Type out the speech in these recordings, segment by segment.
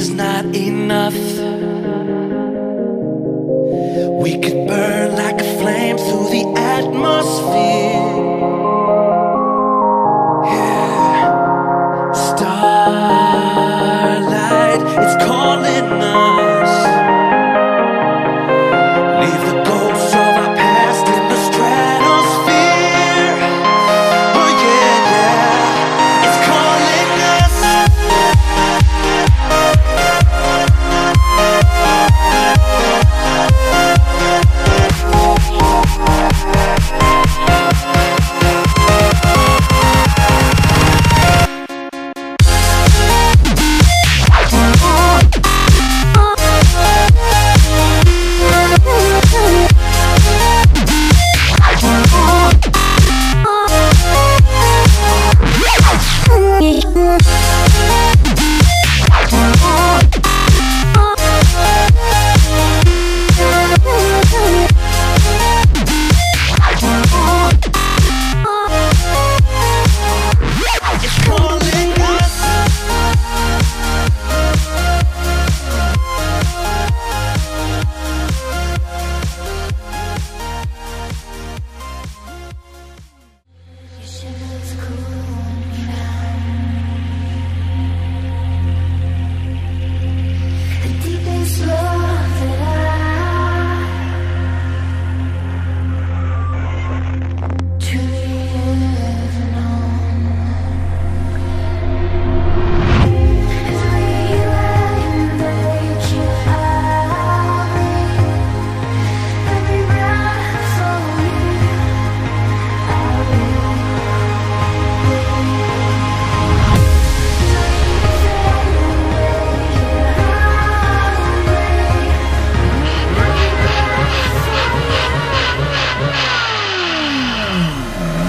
is not enough. We could burn like a flame through the atmosphere. Yeah. Starlight, it's cold.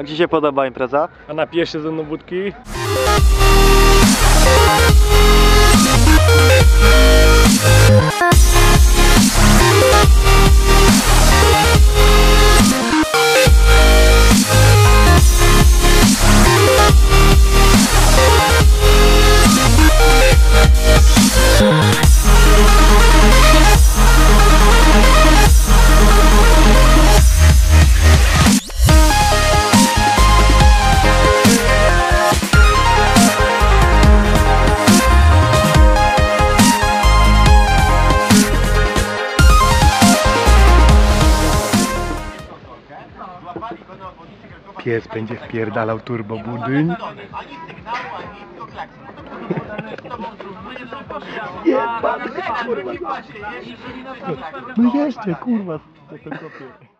Jak Ci się podoba impreza? A napijesz się ze mną wódki? Pies będzie wpierdalał turbo budyń. Jebany, kurwa. No jeszcze, kurwa, to to kopię.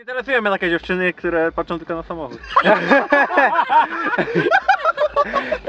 Interesują mnie takie dziewczyny, które patrzą tylko na samochód.